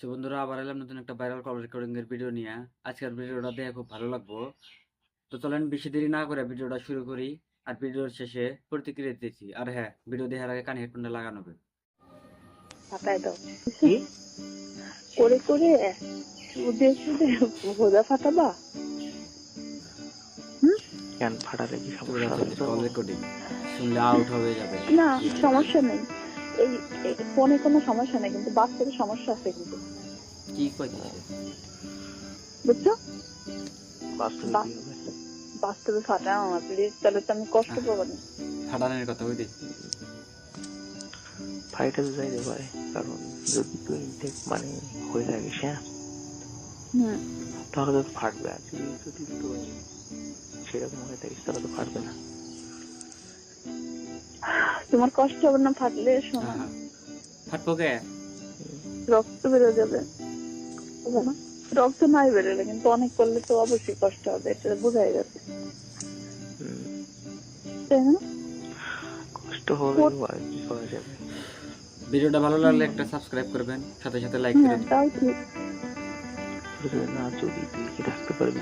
তো বন্ধুরা আবার এলাম নতুন একটা ভাইরাল কল রেকর্ডিং এর ভিডিও নিয়ে। আজকের ভিডিওটা দেখে খুব ভালো লাগবো। তো চলেন বেশি দেরি না করে ভিডিওটা শুরু করি আর ভিডিওর শেষে প্রতিক্রিয়া দিতেছি আর হ্যাঁ ভিডিও দেখার আগে কানে হেডফোনটা লাগানো হবে। ফাটাই দাও। করে করে। সুদে সুদে ভোজা ফাটাবা? কেন ফাটালে কি সমস্যা? কল রেকর্ডিং শুনলে আউট হয়ে যাবে। না সমস্যা নেই। এই ফোনে কোনো সমস্যা নেই কিন্তু বাস্তবে সমস্যা আছে কিন্তু। কি কইছে? বুঝছ? বাস্তবে ফাটাও না প্লিজ তাহলে তো আমি কষ্ট পাবো না। ফাটানোর কথা হইতেছি ফাইটে তো যাইতে পারে কারণ যদি তুই দেখ মানে হয়ে থাকিস হ্যাঁ? হুম তাহলে তো ফাটবে আর যদি তুই সেরকম হয়ে থাকিস তাহলে তো ফাটবে না। তোমার কষ্ট হবে না ফাটলে শোনো। হ্যাঁ, ফাটবো কে? রক্ত বেরো যাবে। রক্ত নাই বেরোলে কিন্তু অনেক করলে তো অবশ্যই কষ্ট হবে এটা বোঝাই তাই না? কষ্ট হবে ভিডিওটা ভালো লাগলে একটা সাবস্ক্রাইব করবেন সাথে সাথে লাইক হ্যাঁ করে তাও ঠিক। যদি না চলি রাখতে পারবি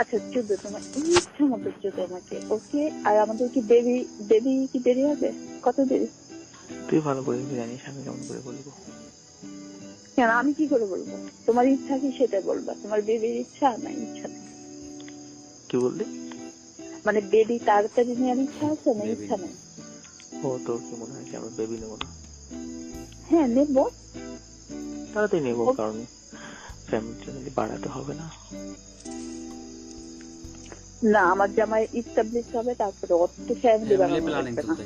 আচ্ছা চোদ্দ তোমার ইচ্ছা মতো চোদ্দ আমাকে ওকে? আর আমাদের কি দেরি দেরি কি দেরি হবে? কত দেরি? তুই ভালো করে জানিস আমি কেমন করে বলব। কেন আমি কি করে বলব? তোমার ইচ্ছা কি সেটা বলবা? তোমার বেবির ইচ্ছা না ইচ্ছা? কি বললি? মানে বেবি তাড়াতাড়ি নেওয়ার ইচ্ছা আছে না ইচ্ছা নেই? ও তোর কি মনে হয় আমরা বেবি নেব না? হ্যাঁ নেব। তাড়াতাড়ি নেব কারণ ফ্যামিলি বাড়াতে হবে না। না আমার জামাই ইস্টাবলিশ হবে তারপরে অত ফ্যামিলি প্ল্যানিং না।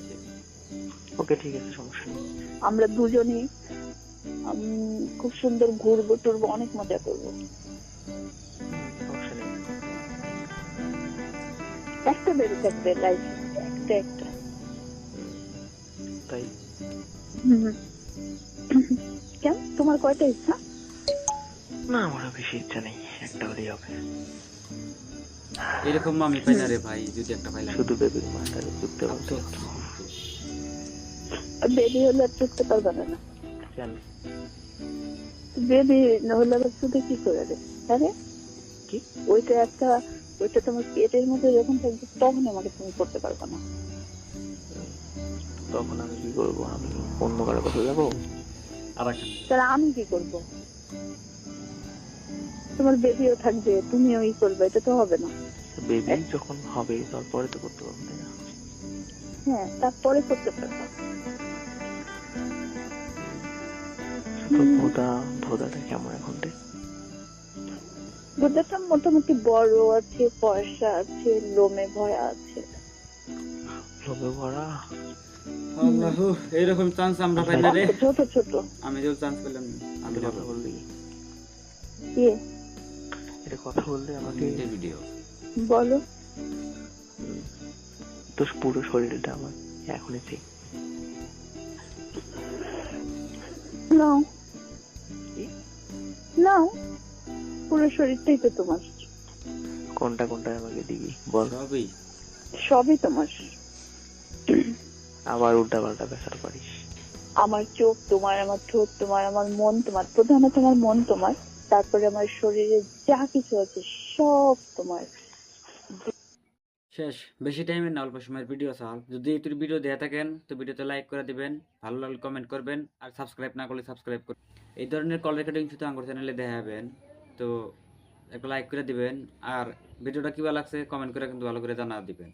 ওকে ঠিক আছে সমস্যা নেই। আমরা দুজনই খুব সুন্দর ঘুরবো টুরবো অনেক মজা করব। সমস্যা নেই। একটা বেবি থাকবে লাইফ একটা একটা। তাই? কেন? তোমার কয়টা ইচ্ছা? না আমারও বেশি ইচ্ছা নেই একটা হলেই হবে। এরকম আমি পাই না রে ভাই যদি একটা পাইলাম। শুধু বেবির মাথায় চুপতে আফসোস। বেবি হলে আর চুকতে পারবে না। না জানি বেবি হলে আবার শুধু কি করে রে? আরে কি? ওইটা একটা ওইটা তোমার পেটের মধ্যে যখন থাকবে তখন আমাকে তুমি করতে পারবে না। তখন আমি কি করব? আমি অন্য কারও কথা যাব? আর তাহলে আমি কি করব? তোমার বেবিও থাকবে তুমিও ই করবে এটা তো হবে না। বেবি যখন হবে তারপরে তো করতে পারব তাই না। হ্যাঁ তারপরে করতে পারবে। তো। ভোদা ভোদাটা কেমন এখন রে? বুদ্ধাটা মোটামুটি বড় আছে পয়সা আছে লোমে ভরা আছে। লোভে ভরা? আল্লাহ এইরকম চান্স আমরা পাই না রে। ছোট ছোট। আমি যে চান্স পেলাম না আমি কথা বললি। ইয়ে এটা কথা বললে আমাকে ভিডিও বলো। তোর পুরো শরীরটা আমার এখনই ঠিক। নাও কি? নাও পুরো শরীরটাই তো তোমার। কোনটা কোনটা আমাকে দিবি? বল। সবই। সবই তোমার। আবার উল্টা পাল্টা বেসার পারিস আমার চোখ তোমার আমার ঠোঁট তোমার আমার মন তোমার প্রধানত আমার মন তোমার। তারপরে আমার শরীরে যা কিছু আছে সব তোমার শেষ, বেশি টাইমের না, অল্প সময়ের ভিডিও চাল যদি এই ভিডিও দেয়া থাকেন, তো ভিডিওতে লাইক করে দিবেন, ভালো লাগলে কমেন্ট করবেন, আর সাবস্ক্রাইব না করলে সাবস্ক্রাইব করবেন এই ধরনের কল রেকর্ডিং শুধু আমার চ্যানেলে দেখাবেন তো একটা লাইক করে দিবেন, আর ভিডিওটা কীভাবে লাগছে কমেন্ট করে কিন্তু ভালো করে জানা দিবেন।